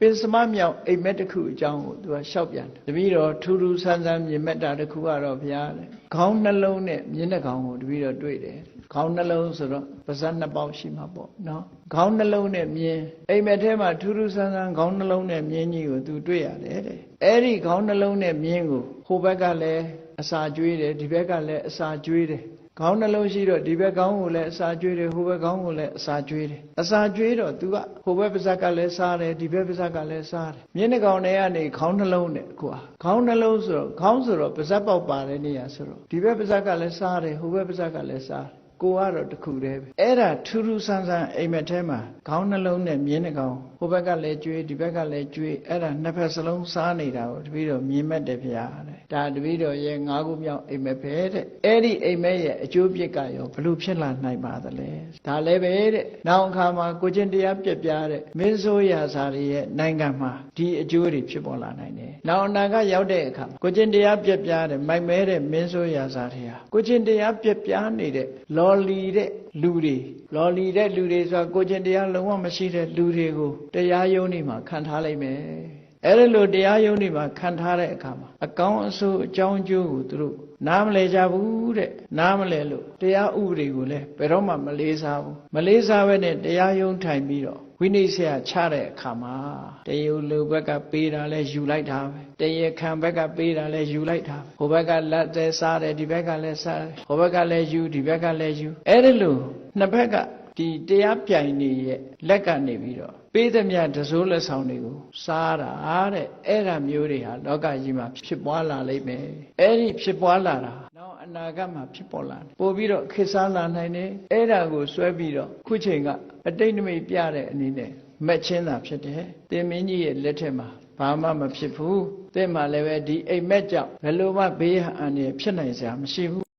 ပင်စမမြောက်အိမ်မက်တစ်ခုအကြောင်းကိုသူကရှောက်ပြန်တယ်တပည့်တော်ထူးထူးဆန်းဆန်းမြင်မက်တာတစ်ခုကတော့ဘုရားတဲ့ခေါင်းနှလုံးနဲ့မြင်းနှကောင်ကိုတပည့်တော်တွေ့တယ်ခေါင်းနှလုံးဆိုတော့ပါးစပ်နှစ်ပေါက်ရှိမှာပေါ့နော်ခေါင်းနှလုံးနဲ့မြင်းအိမ်မက်ထဲမှာထူးထူးဆန်းဆန်းခေါင်းနှလုံးနဲ့မြင်းကြီးကိုသူတွေ့ရတယ်တဲ့အဲ့ဒီခေါင်းနှလုံးနဲ့မြင်းကိုဟိုဘက်ကလည်းအစာကျွေးတယ်ဒီဘက်ကလည်းအစာကျွေးတယ် ခေါင်းနှလုံးရှိတော့ဒီဘက်ခေါင်းကိုလည်းအစာကျွေးတယ်ဟိုဘက်ခေါင်းကိုလည်းအစာကျွေးတယ်အစာကျွေးတော့ तू ကဟိုဘက်ပါးစပ်ကလည်းစားတယ်ဒီဘက်ပါးစပ်ကလည်းစားတယ်မျက်နှာကောင်တွေကနေခေါင်းနှလုံးနဲ့ကိုဟာခေါင်းနှလုံးဆိုတော့ခေါင်းဆိုတော့ပါးစပ်ပေါက်ပါတဲ့နေရာဆိုတော့ဒီဘက်ပါးစပ်ကလည်းစားတယ်ဟိုဘက်ပါးစပ်ကလည်းစားတယ် ကိုကတော့တခုတည်းပဲအဲ့ဒါထူးထူးဆန်းဆန်းအိမ်မက်ထဲမှာခေါင်းနှလုံးနဲ့မြင်းနှကောင်ဟိုဘက်ကလည်းကျွေးဒီဘက်ကလည်းကျွေးအဲ့ဒါနှစ်ဖက်စလုံးစားနေတာကိုတပည့်တော်မြင်မဲ့တယ်ဗျာတဲ့ဒါတပည့်တော်ရဲ့ငါးခုမြောက်အိမ်မက်ပဲတဲ့အဲ့ဒီအိမ်မက်ရဲ့အကျိုးပြစ်ကရောဘလို့ဖြစ်လာနိုင်ပါသလဲဒါလည်းပဲတဲ့နောက်အခါမှာကိုကျင့်တရားပြက်ပြားတဲ့မင်းဆိုးရာဇာတွေရဲ့နိုင်ငံမှာဒီအကျိုးတွေဖြစ်ပေါ်လာနိုင်တယ်နောက်အနာကရောက်တဲ့အခါကိုကျင့်တရားပြက်ပြားတဲ့မိုက်မဲတဲ့မင်းဆိုးရာဇာတွေဟာကိုကျင့်တရားပြက်ပြားနေတဲ့လော်လီတဲ့လူတွေလော်လီတဲ့လူတွေဆိုတာကိုကျင့်တရားလုံးဝမရှိတဲ့လူတွေကိုတရားယုံနေမှာခံထားလိုက်မယ် အဲ့ဒါလို့တရားယုံနေမှာခံထားတဲ့အခါမှာအကောင်းအဆိုးအကြောင်းအကျိုးကိုသူတို့နားမလဲကြဘူးတဲ့နားမလဲလို့တရားဥပဒေကိုလည်းဘယ်တော့မှမလေးစားဘူးမလေးစားဘဲနဲ့တရားယုံထိုင်ပြီးတော့ဝိနည်းဆရာချတဲ့အခါမှာတရုပ်လူဘက်ကပေးတာလဲယူလိုက်တာပဲတရားခံဘက်ကပေးတာလဲယူလိုက်တာပဲဟိုဘက်ကလက်သေးစားတယ်ဒီဘက်ကလည်းစားတယ်ဟိုဘက်ကလည်းယူဒီဘက်ကလည်းယူအဲ့ဒါလို့နှစ်ဘက်က ဒီတရားပြိုင်နေရဲ့လက်ကနေပြီးတော့ပေးသမျှတစိုးလက်ဆောင်တွေကိုစားတာတဲ့အဲ့ဒါမျိုးတွေဟာလောကကြီးမှာဖြစ်ပွားလာလိမ့်မယ်အဲ့ဒီဖြစ်ပွားလာတာနောက်အနာဂတ်မှာဖြစ်ပေါ်လာတယ်ပို့ပြီးတော့ခေတ်စားလာနိုင်တယ်အဲ့ဒါကိုဆွဲပြီးတော့ခုချိန်ကအတိတ်နမိတ်ပြတဲ့အနေနဲ့မက်ချင်းတာဖြစ်တယ်တင်မင်းကြီးရဲ့လက်ထက်မှာဘာမှမဖြစ်ဘူးတဲ့မှာလည်းပဲဒီအိမ်မက်ကြောင့်ဘယ်လိုမှဘေးအန္တရာယ်ဖြစ်နိုင်စရာမရှိဘူး